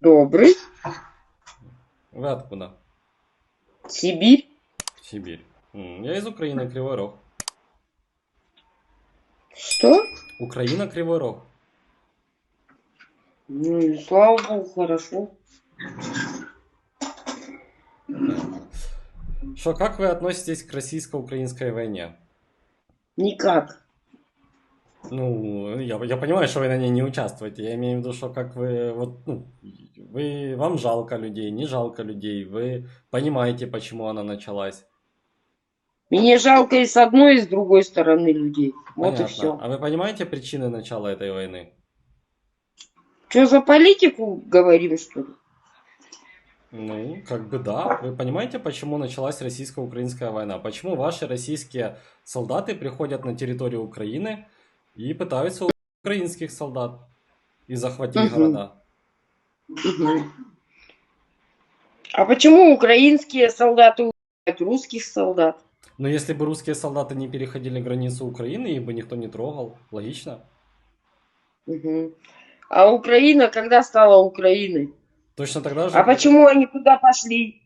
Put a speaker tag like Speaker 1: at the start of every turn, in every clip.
Speaker 1: Добрый.
Speaker 2: Вы откуда?
Speaker 1: Сибирь.
Speaker 2: Сибирь. Я из Украины, Кривой Рог.
Speaker 1: Что?
Speaker 2: Украина, Кривой Рог.
Speaker 1: Ну, и слава богу, хорошо.
Speaker 2: Что, как вы относитесь к российско-украинской войне?
Speaker 1: Никак.
Speaker 2: Ну, я, я понимаю, что вы на ней не участвуете. Я имею в виду, что как вы, вот, ну, вы, вам жалко людей, не жалко людей, вы понимаете, почему она началась.
Speaker 1: Мне жалко и с одной, и с другой стороны людей. Вот
Speaker 2: Понятно.
Speaker 1: и все.
Speaker 2: А вы понимаете причины начала этой войны?
Speaker 1: Что за политику говорим, что ли?
Speaker 2: Ну, как бы да. Вы понимаете, почему началась российско-украинская война? Почему ваши российские солдаты приходят на территорию Украины и пытаются украинских солдат и захватить
Speaker 1: Мгм.
Speaker 2: города?
Speaker 1: А почему украинские солдаты убивают русских солдат?
Speaker 2: Но если бы русские солдаты не переходили границу Украины, их бы никто не трогал. Логично?
Speaker 1: Мгм. А Украина когда стала Украиной?
Speaker 2: Точно тогда же...
Speaker 1: А почему они туда пошли?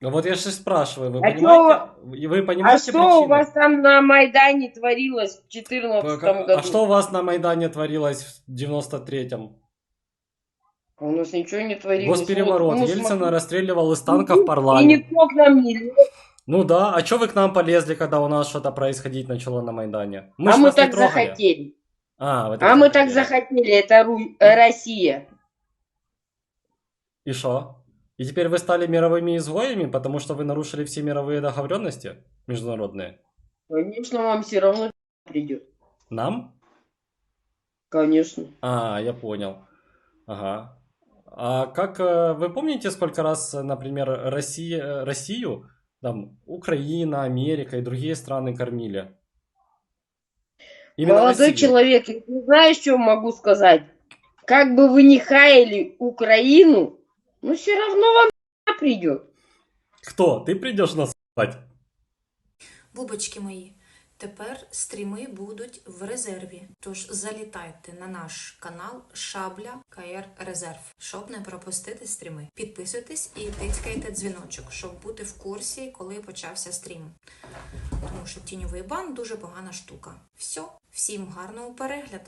Speaker 2: Ну вот я же спрашиваю, вы
Speaker 1: А
Speaker 2: понимаете, и вы
Speaker 1: А
Speaker 2: понимаете
Speaker 1: что у
Speaker 2: причины?
Speaker 1: вас там на Майдане творилось в 2014
Speaker 2: Пока-
Speaker 1: году?
Speaker 2: А что у вас на Майдане творилось в 93-м?
Speaker 1: А У нас ничего не творилось.
Speaker 2: Госпереворот.
Speaker 1: Ну,
Speaker 2: Ельцина
Speaker 1: смотри.
Speaker 2: расстреливал из танков
Speaker 1: И
Speaker 2: парламент.
Speaker 1: никто к нам не лез.
Speaker 2: Ну да, а чё вы к нам полезли, когда у нас что-то происходить начало на Майдане?
Speaker 1: а мы
Speaker 2: вас не
Speaker 1: так захотели.
Speaker 2: А,
Speaker 1: А мы так
Speaker 2: захотели.
Speaker 1: захотели. Это Ру- э, Россия.
Speaker 2: И что? И теперь вы стали мировыми изгоями, потому что вы нарушили все мировые договоренности международные?
Speaker 1: Конечно, вам все равно придет.
Speaker 2: Нам?
Speaker 1: Конечно.
Speaker 2: А, я понял. Ага. А как э, вы помните, сколько раз, например, Россия, э, Россию, там, Украина, Америка и другие страны кормили? Именно
Speaker 1: Молодой
Speaker 2: Россию.
Speaker 1: человек, я не знаю, что могу сказать. Как бы вы ни хаяли Украину, но все равно вам придет.
Speaker 2: Кто? Ты придешь нас спать?
Speaker 3: Бубочки мої, тепер стріми будуть в резерві. Тож залітайте на наш канал Шабля КР Резерв, щоб не пропустити стріми. Підписуйтесь і тицькайте дзвіночок, щоб бути в курсі, коли почався стрім. Тому що тіньовий бан дуже погана штука. Все, всім гарного перегляду.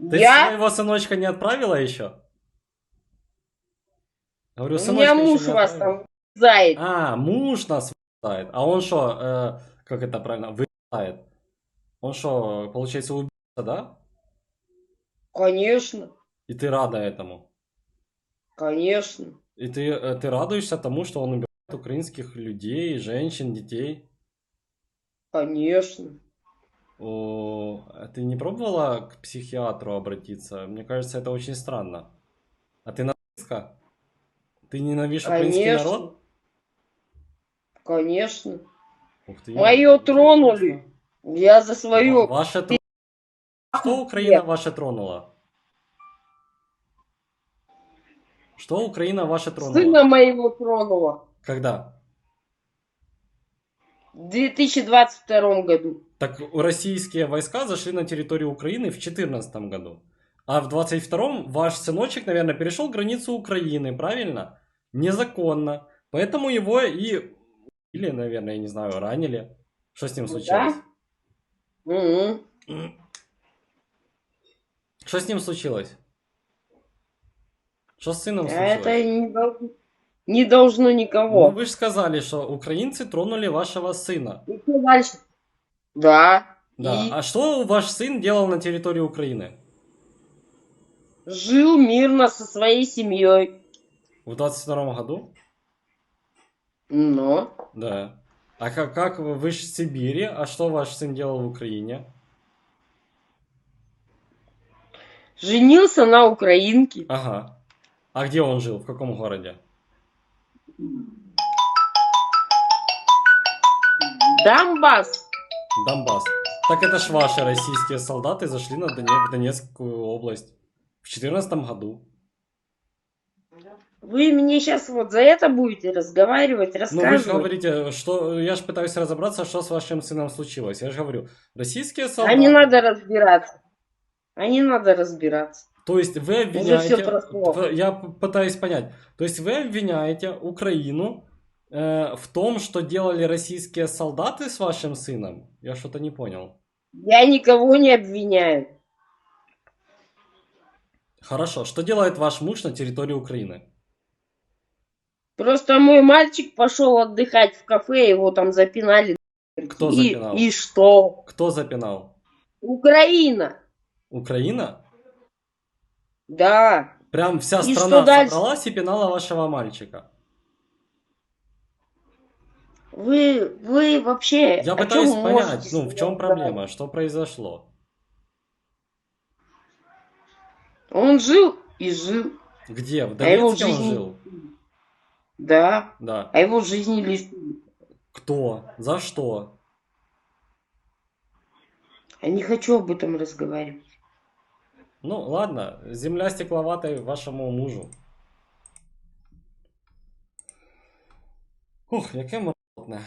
Speaker 2: Ты
Speaker 1: я?
Speaker 2: своего сыночка не отправила еще? Говорю,
Speaker 1: У меня муж вас там зает.
Speaker 2: А, муж нас вырезает. А он что, э, как это правильно, вырезает? Он что, получается, убийца, да?
Speaker 1: Конечно,
Speaker 2: И ты рада этому?
Speaker 1: конечно.
Speaker 2: И ты, э, ты радуешься тому, что он убивает украинских людей, женщин, детей?
Speaker 1: Конечно.
Speaker 2: О, а ты не пробовала к психиатру обратиться? Мне кажется, это очень странно. А ты нацистка? Ты ненавидишь украинский
Speaker 1: Конечно.
Speaker 2: народ?
Speaker 1: Конечно.
Speaker 2: Ух ты.
Speaker 1: Мое тронули. Я за свое.
Speaker 2: Ваше тро- Что Украина ваше тронула? Что Украина ваше тронула?
Speaker 1: Сына моего тронула.
Speaker 2: Когда?
Speaker 1: В 2022 году.
Speaker 2: Так российские войска зашли на территорию Украины в 2014 году. А в 22-м ваш сыночек, наверное, перешел границу Украины, правильно? Незаконно. Поэтому его и или, наверное, я не знаю, ранили. Что с ним
Speaker 1: Ну
Speaker 2: случилось?
Speaker 1: Мгм.
Speaker 2: Что с ним случилось? Что с сыном случилось?
Speaker 1: это не должно, не должно
Speaker 2: Ну,
Speaker 1: никого.
Speaker 2: вы же сказали, что украинцы тронули вашего сына.
Speaker 1: И что дальше? Да.
Speaker 2: Да.
Speaker 1: И
Speaker 2: А что ваш сын делал на территории Украины?
Speaker 1: жил мирно со своей семьей.
Speaker 2: В 22 году?
Speaker 1: Но
Speaker 2: Да. А как, как вы, вы в Сибири, а что ваш сын делал в Украине?
Speaker 1: женился на украинке.
Speaker 2: Ага. А где он жил? В каком городе?
Speaker 1: Донбасс.
Speaker 2: Донбасс. Так это ж ваши российские солдаты зашли на в Донецкую область в 2014 году.
Speaker 1: Вы мне сейчас вот за это будете разговаривать,
Speaker 2: Ну вы же
Speaker 1: рассказывать.
Speaker 2: говорите, что я же пытаюсь разобраться, что с вашим сыном случилось. Я же говорю, российские
Speaker 1: а
Speaker 2: солдаты.
Speaker 1: не надо разбираться. А не надо разбираться.
Speaker 2: То есть вы обвиняете... Я пытаюсь понять. То есть вы обвиняете Украину э, в том, что делали российские солдаты с вашим сыном? Я что-то не понял.
Speaker 1: Я никого не обвиняю.
Speaker 2: Хорошо. Что делает ваш муж на территории Украины?
Speaker 1: Просто мой мальчик пошел отдыхать в кафе, его там запинали.
Speaker 2: Кто
Speaker 1: и,
Speaker 2: запинал?
Speaker 1: И что?
Speaker 2: Кто запинал?
Speaker 1: Украина.
Speaker 2: Украина?
Speaker 1: Да.
Speaker 2: Прям вся
Speaker 1: И
Speaker 2: страна
Speaker 1: что дальше?
Speaker 2: собралась и пинала вашего мальчика.
Speaker 1: Вы, вы вообще...
Speaker 2: Я пытаюсь понять, ну, в чем проблема, что произошло.
Speaker 1: Он жил и жил.
Speaker 2: Где? В
Speaker 1: А
Speaker 2: Донецке он
Speaker 1: жизни-
Speaker 2: жил?
Speaker 1: Да.
Speaker 2: Да.
Speaker 1: А его жизни лишили.
Speaker 2: Кто? За что?
Speaker 1: Я не хочу об этом разговаривать.
Speaker 2: Ну, ладно, земля стекловатой вашему мужу. Ух, яке моротне.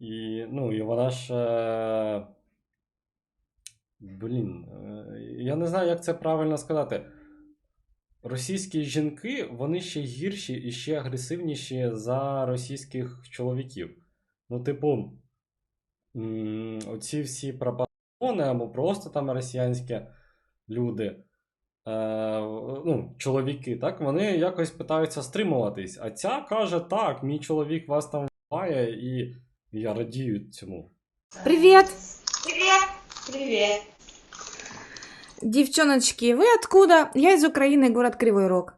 Speaker 2: І, ну, і вона ж. Е... Блін, е, я не знаю, як це правильно сказати. Російські жінки, вони ще гірші і ще агресивніші за російських чоловіків. Ну, типу, м, оці всі пропагони або просто там росіянські люди, е, ну, чоловіки, так, вони якось питаються стримуватись. А ця каже: так, мій чоловік вас там вбиває, і я радію цьому.
Speaker 4: Привет,
Speaker 1: Привет.
Speaker 4: Девчоночки, вы откуда? Я из Украины, город Кривой Рог.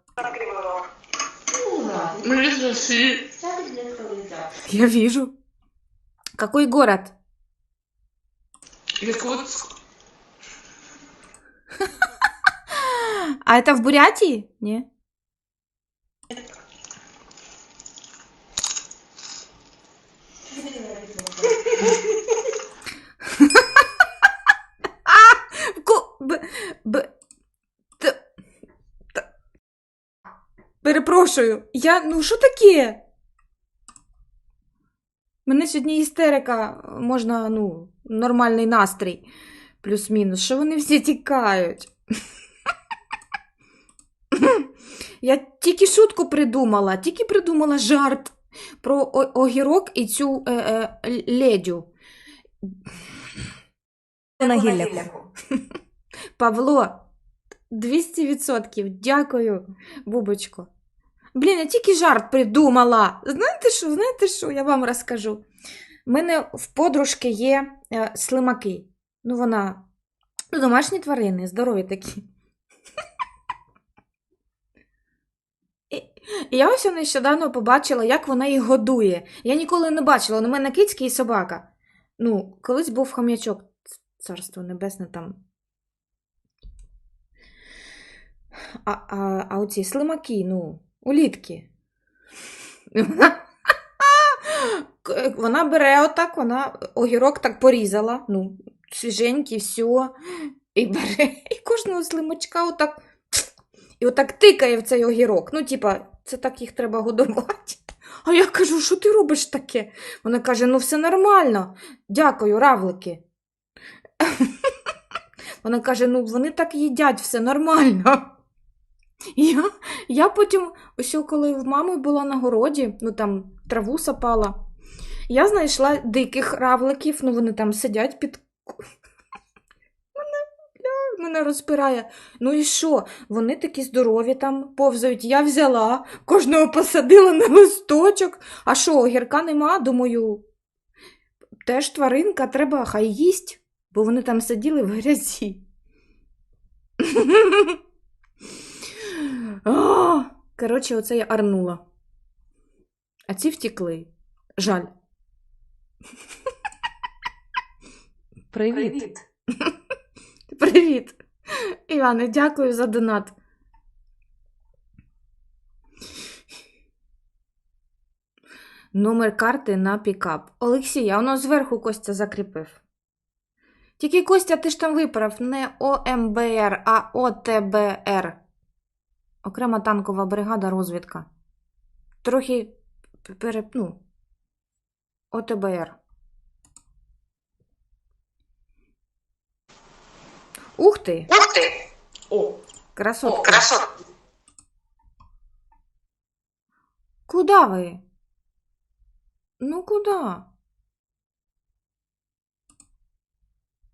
Speaker 4: Я вижу. Какой город?
Speaker 1: Якутск.
Speaker 4: А это в Бурятии? Не? Перепрошую, я. Ну що таке? Мене сьогодні істерика, можна, ну, нормальний настрій. Плюс-мінус. Що вони всі тікають? Я тільки шутку придумала, тільки придумала жарт про огірок і цю е, е, ледю. На гілляку. Павло, 200%. Дякую, Бубочко. Блін, я тільки жарт придумала. Знаєте що? Знаєте що? Я вам розкажу. У мене в подружки є е, слимаки. Ну, вона ну, домашні тварини, здорові такі. І, я ось нещодавно побачила, як вона їх годує. Я ніколи не бачила. У мене кицька і собака. Ну, колись був хом'ячок, царство небесне там. А, а, а оці слимаки, ну, улітки. Вона бере отак, вона огірок так порізала, ну, свіженький, все, і бере, і кожного слимачка отак, і отак тикає в цей огірок. Ну, типа, це так їх треба годувати. А я кажу, що ти робиш таке? Вона каже: ну все нормально. Дякую, равлики. Вона каже: ну вони так їдять, все нормально. Я, я потім, ось коли в мами була на городі, ну там траву сапала, я знайшла диких равликів, ну вони там сидять під. Мене, розпирає. Ну і що? Вони такі здорові там повзають. Я взяла, кожного посадила на листочок. А що, огірка нема? Думаю, теж тваринка, треба хай їсть, бо вони там сиділи в грязі. А, Коротше, оце я арнула. А ці втікли. Жаль. Привіт. Привіт. Іване, дякую за донат. Номер карти на пікап. Олексій, а воно зверху Костя закріпив. Тільки Костя, ти ж там виправ не ОМБР, а ОТБР. Окрема танкова бригада розвідка. Трохи п- пере... ну, ОТБР. Ух ти!
Speaker 5: О,
Speaker 4: Красотка.
Speaker 6: Красотка.
Speaker 4: Куда вы? Ну куда?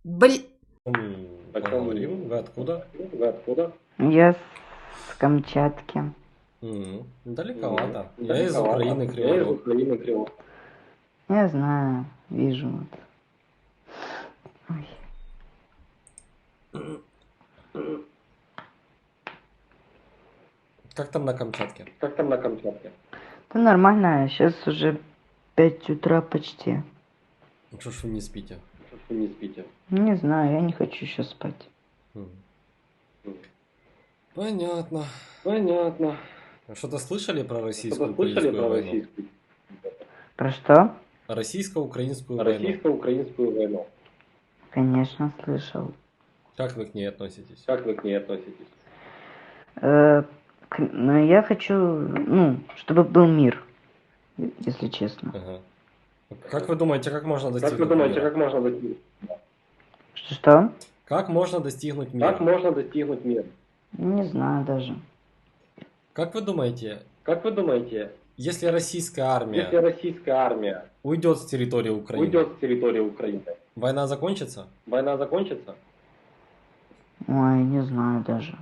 Speaker 4: Блин.
Speaker 2: М, Поговорим. Вы откуда?
Speaker 5: вы откуда?
Speaker 7: Я С Камчатки.
Speaker 2: М, Далековато.
Speaker 5: М,
Speaker 2: Я из
Speaker 5: далековато.
Speaker 2: Украины,
Speaker 5: Я из. Украины, Кривой.
Speaker 7: Я знаю, вижу. Вот. Ой.
Speaker 2: Как там на Камчатке?
Speaker 5: Как там на Камчатке?
Speaker 7: Да нормально, сейчас уже 5 утра почти.
Speaker 2: Ну Что ж вы не спите?
Speaker 5: Что ж вы не спите?
Speaker 7: Не знаю, я не хочу еще спать.
Speaker 2: М.
Speaker 5: М.
Speaker 2: Понятно.
Speaker 5: Понятно.
Speaker 2: Что-то слышали про
Speaker 5: Что-то
Speaker 2: российскую
Speaker 5: слышали
Speaker 2: украинскую
Speaker 5: про
Speaker 2: войну?
Speaker 5: российскую,
Speaker 7: Про что?
Speaker 2: Российско-украинскую войну.
Speaker 5: российско-украинскую войну?
Speaker 7: Конечно, слышал.
Speaker 2: Как вы к ней относитесь?
Speaker 5: Как вы к ней относитесь?
Speaker 7: Э, к- ну, я хочу, ну, чтобы был мир, если честно.
Speaker 2: Ага. Как вы думаете, как можно достигнуть
Speaker 5: Как вы думаете,
Speaker 2: мира?
Speaker 5: как можно достигнуть?
Speaker 7: Что-что?
Speaker 2: Как можно достигнуть мира?
Speaker 5: Как можно достигнуть мира?
Speaker 7: Не знаю даже.
Speaker 2: Как вы думаете,
Speaker 5: Как вы думаете,
Speaker 2: если российская армия
Speaker 5: если российская армия
Speaker 2: уйдет с территории Украины,
Speaker 5: уйдет с территории Украины,
Speaker 2: война закончится?
Speaker 5: война закончится?
Speaker 7: Ой, не знаю даже.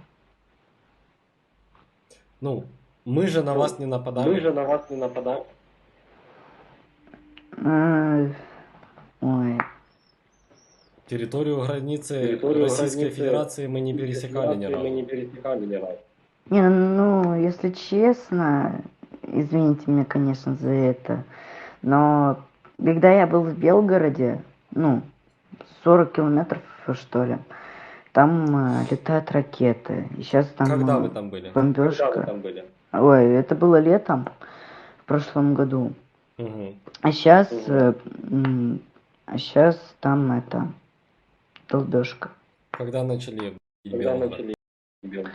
Speaker 2: Ну, мы же на
Speaker 5: Ну,
Speaker 2: вас не нападаем.
Speaker 5: Мы же на вас не нападаем.
Speaker 7: Ой,
Speaker 2: Территорию границы
Speaker 5: Территорию
Speaker 2: Российской
Speaker 5: границы
Speaker 2: Федерации мы не пересекали ни
Speaker 5: Федерации Мы не
Speaker 2: разу.
Speaker 5: пересекали ни разу.
Speaker 7: Не, ну, если честно, извините меня, конечно, за это, но когда я был в Белгороде, ну, 40 километров, что ли, там э, летают ракеты. И сейчас там
Speaker 2: Когда
Speaker 7: э,
Speaker 2: вы там были?
Speaker 5: Когда вы
Speaker 7: бомбежка.
Speaker 5: там были?
Speaker 7: Ой, это было летом в прошлом году.
Speaker 2: Мгм.
Speaker 7: А сейчас,
Speaker 5: Мгм.
Speaker 7: а сейчас там это долбежка.
Speaker 2: Когда начали
Speaker 5: Когда начали бил?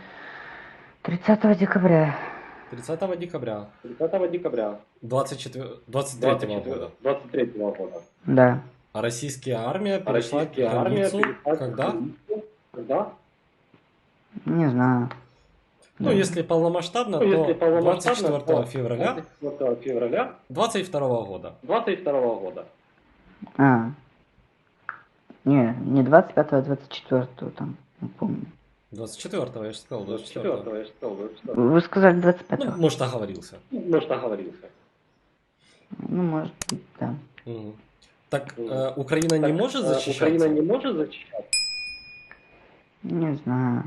Speaker 7: 30 декабря.
Speaker 2: 30 декабря
Speaker 5: 30 декабря
Speaker 2: 24... 23 года.
Speaker 5: 23 года.
Speaker 7: Да.
Speaker 2: А российская армия
Speaker 5: А
Speaker 2: перешла
Speaker 5: российская армия
Speaker 2: границу
Speaker 5: перешла
Speaker 2: когда?
Speaker 5: Когда?
Speaker 7: Не знаю.
Speaker 2: Ну,
Speaker 7: Да.
Speaker 2: если полномасштабно,
Speaker 5: Ну,
Speaker 2: то
Speaker 5: если полномасштабно,
Speaker 2: 24
Speaker 5: то
Speaker 2: февраля
Speaker 5: 24 февраля
Speaker 2: 22 года.
Speaker 5: 22 года.
Speaker 7: А. Не, не 25 а 24 там, не помню.
Speaker 2: 24 я же сказал, 24
Speaker 5: 24 я же сказал, 24
Speaker 7: Вы сказали 25
Speaker 2: Ну, может, оговорился.
Speaker 5: Ну, что оговорился.
Speaker 7: Ну, может быть, да.
Speaker 2: Мгм. Так э, Украина не
Speaker 5: Так,
Speaker 2: может
Speaker 5: э,
Speaker 2: защищаться?
Speaker 5: Украина не может защищаться.
Speaker 7: Не знаю.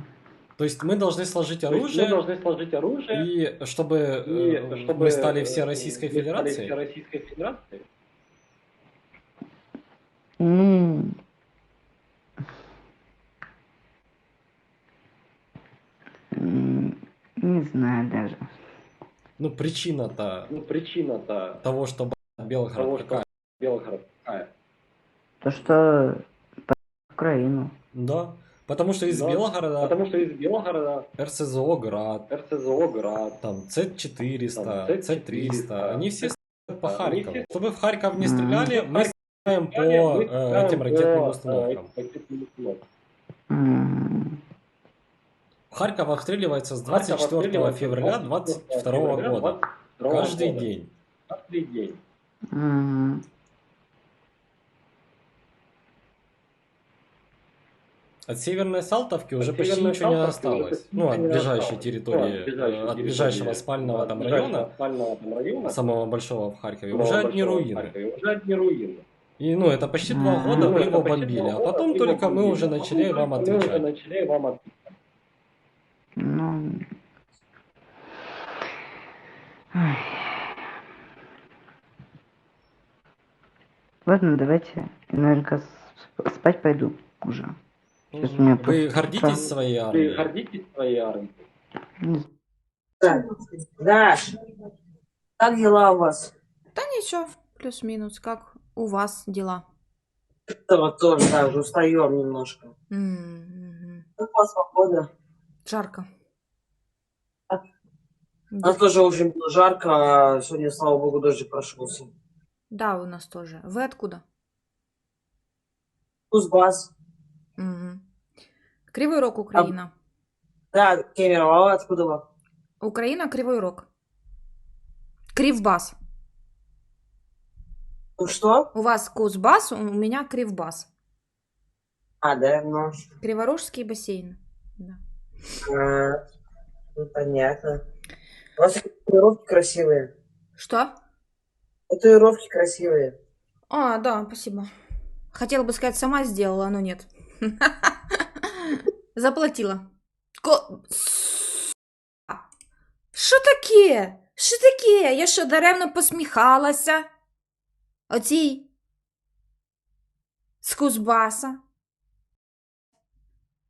Speaker 2: То есть мы должны сложить оружие,
Speaker 5: Мы должны сложить оружие.
Speaker 2: и чтобы,
Speaker 5: И
Speaker 2: э,
Speaker 5: чтобы
Speaker 2: мы стали
Speaker 5: э,
Speaker 2: все Российской
Speaker 5: мы стали
Speaker 2: Федерацией?
Speaker 5: все Российской Федерацией.
Speaker 7: Ну, не знаю даже.
Speaker 2: Ну, причина-то
Speaker 5: Ну, причина-то
Speaker 2: того, что Белгород
Speaker 5: того, что
Speaker 2: какая?
Speaker 5: Белгород какая?
Speaker 7: То, что по- Украину.
Speaker 2: Да. Потому что из
Speaker 5: Да,
Speaker 2: Белгорода
Speaker 5: Потому что из Белгорода
Speaker 2: РСЗО Град,
Speaker 5: РСЗО Град,
Speaker 2: там С-400,
Speaker 5: Там
Speaker 2: С-300,
Speaker 5: С-300,
Speaker 2: они все стреляют по Харькову.
Speaker 5: все-
Speaker 2: Чтобы в Харьков не стреляли,
Speaker 5: в
Speaker 2: мы стреляем по
Speaker 5: Мы
Speaker 2: э,
Speaker 5: стреляем
Speaker 2: этим ракетным установкам.
Speaker 5: ракетным установкам.
Speaker 2: Харьков обстреливается с
Speaker 5: Харьков
Speaker 2: 24
Speaker 5: обстреливается
Speaker 2: февраля
Speaker 5: 24
Speaker 2: 22
Speaker 5: февраля
Speaker 2: года.
Speaker 5: 22
Speaker 2: Каждый
Speaker 5: года.
Speaker 2: день.
Speaker 5: Каждый день.
Speaker 7: м.
Speaker 2: От Северной Салтовки уже
Speaker 5: От
Speaker 2: почти
Speaker 5: Северной
Speaker 2: ничего не
Speaker 5: Салтовки уже
Speaker 2: осталось. Ну, от
Speaker 5: не
Speaker 2: ближайшей
Speaker 5: осталось.
Speaker 2: территории,
Speaker 5: Ну, от ближайшей
Speaker 2: э, от
Speaker 5: территории,
Speaker 2: ближайшего спального
Speaker 5: от
Speaker 2: там
Speaker 5: ближайшего
Speaker 2: района,
Speaker 5: спального там района,
Speaker 2: самого большого в Харькове,
Speaker 5: самого
Speaker 2: уже одни руины.
Speaker 5: Уже одни руины.
Speaker 2: И, ну, это почти два года
Speaker 7: Ну,
Speaker 2: вы
Speaker 5: это
Speaker 2: его бомбили, а потом только мы уже
Speaker 5: а
Speaker 2: начали вам
Speaker 5: Мы уже
Speaker 2: отвечать.
Speaker 7: Ну. Ой. Ладно, давайте. Я, наверное, спать пойду уже. Сейчас у меня
Speaker 2: Вы
Speaker 7: просто
Speaker 2: гордитесь
Speaker 7: утро.
Speaker 2: своей
Speaker 5: Вы
Speaker 2: армией?
Speaker 5: гордитесь своей армией?
Speaker 7: Знаю.
Speaker 8: Даш, как дела у вас?
Speaker 4: Да ничего, плюс-минус. Как у вас дела?
Speaker 8: Этого тоже же устаем немножко.
Speaker 4: М-м-м.
Speaker 8: Как у вас
Speaker 4: Жарко.
Speaker 8: У нас тоже очень было жарко, а сегодня, слава богу, дождик прошелся.
Speaker 4: Да, у нас тоже. Вы откуда?
Speaker 8: Кузбасс.
Speaker 4: Мгм. Кривий Рог, Україна.
Speaker 8: Да, Кемерово, а откуда вы?
Speaker 4: Україна Кривий Рог. Кривбас.
Speaker 8: Ну что?
Speaker 4: У вас Кузбас, у меня Кривбас.
Speaker 8: А, да, ну,
Speaker 4: Криворожский бассейн. Да.
Speaker 8: А, ну, понятно. У вас татуировки красивые.
Speaker 4: Что?
Speaker 8: Татуировки красивые.
Speaker 4: А, да, спасибо. Хотела бы сказать, сама сделала, но нет. Заплатила. Що таке? Що таке? Я що, даремно посміхалася? Оцій з Кузбаса?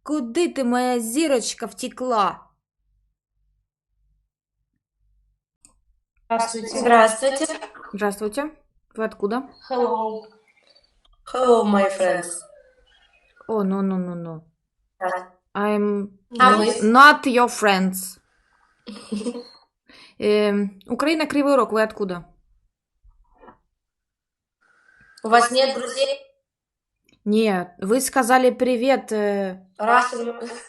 Speaker 4: Куди ти, моя зірочка, втекла?
Speaker 9: Здравствуйте. Здравствуйте.
Speaker 4: Здравствуйте. Вы откуда?
Speaker 9: Hello. Hello, my friends.
Speaker 4: О, ну, ну, ну, ну. I'm
Speaker 9: А
Speaker 4: not your friends. Эм, Украина, Кривой Рог, вы откуда?
Speaker 9: У вас нет друзей?
Speaker 4: Нет, вы сказали привет, э,
Speaker 9: Раз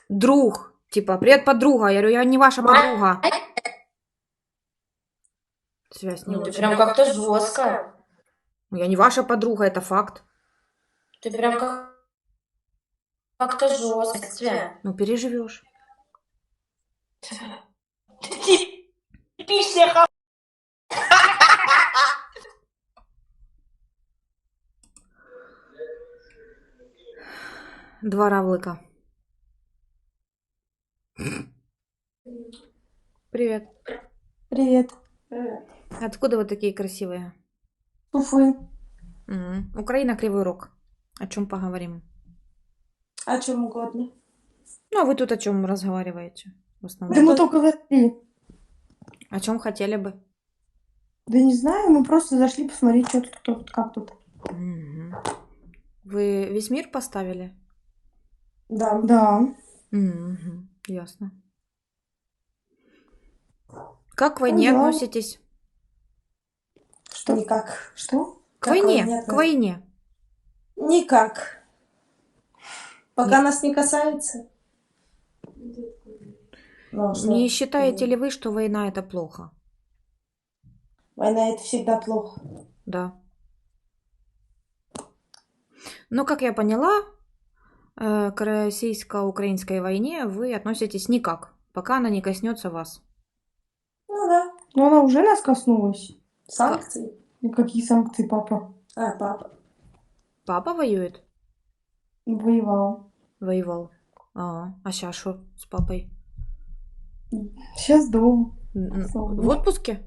Speaker 4: друг. Типа, привет, подруга. Я говорю, я не ваша подруга. Связь не
Speaker 9: Ну, ты
Speaker 4: очень.
Speaker 9: прям как-то жестко.
Speaker 4: Я не ваша подруга, это факт.
Speaker 9: Ты прям как... Как-то жестко.
Speaker 4: Ну, переживешь.
Speaker 9: Писля
Speaker 4: Два равлика. Привет.
Speaker 10: Привет.
Speaker 4: Откуда вы такие красивые?
Speaker 10: Уфы.
Speaker 4: М, Украина, Кривой Рог. О чем поговорим?
Speaker 10: О чем угодно.
Speaker 4: Ну, а вы тут о чем разговариваете в
Speaker 10: Да
Speaker 4: основном?
Speaker 10: мы только зашли.
Speaker 4: О чем хотели бы?
Speaker 10: Да не знаю, мы просто зашли посмотреть, что тут, кто тут, как тут.
Speaker 4: Мгм. Вы весь мир поставили?
Speaker 10: Да. Да.
Speaker 4: Мгм. Ясно. Как к войне
Speaker 10: Ну, да.
Speaker 4: относитесь?
Speaker 10: Что? Никак. Что?
Speaker 4: К войне, к войне.
Speaker 10: Никак. Пока нас не касается. Ну, а что?
Speaker 4: Не считаете ли вы, что война это плохо?
Speaker 10: Война это всегда плохо.
Speaker 4: Да. Но, как я поняла, к российско-украинской войне вы относитесь никак, пока она не коснется вас.
Speaker 10: Ну да. Но она уже нас коснулась. Санкции? Ну какие санкции, папа? А, папа.
Speaker 4: Папа воюет?
Speaker 10: Воевал.
Speaker 4: Воевал. А, а сейчас что с папой?
Speaker 10: Сейчас дома.
Speaker 4: В отпуске?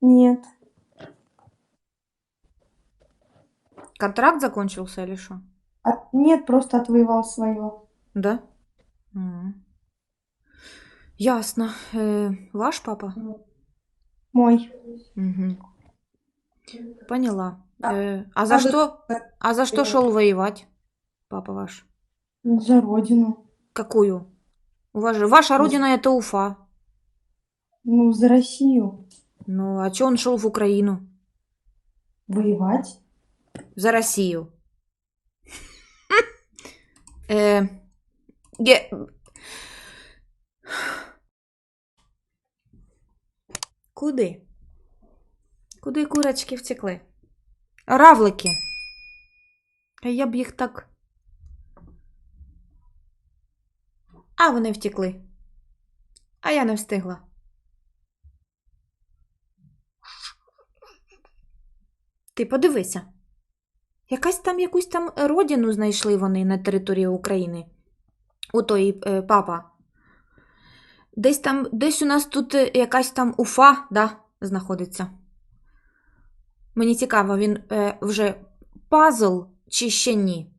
Speaker 10: Нет.
Speaker 4: Контракт закончился или что?
Speaker 10: А, нет, просто отвоевал свое.
Speaker 4: Да? М. Ясно. Э, ваш папа?
Speaker 10: Мой.
Speaker 4: Мгм. Поняла.
Speaker 10: А-
Speaker 4: Э, а за
Speaker 10: вы-
Speaker 4: что? А за что шел воевать, папа ваш?
Speaker 10: За родину.
Speaker 4: Какую? У вас же ваша родина это Уфа.
Speaker 10: Ну, за Россию.
Speaker 4: Ну, а чё он шел в Украину?
Speaker 10: Воевать?
Speaker 4: За Россию. Э, ге- Куди? Куди курочки втекли? Равлики. А я б їх так. А вони втекли. А я не встигла. Ти подивися. Якась там якусь там родину знайшли вони на території України. У той е, папа. Десь там, десь у нас тут е, якась там Уфа, да, знаходиться. Мені цікаво, він е, вже пазл чи ще ні?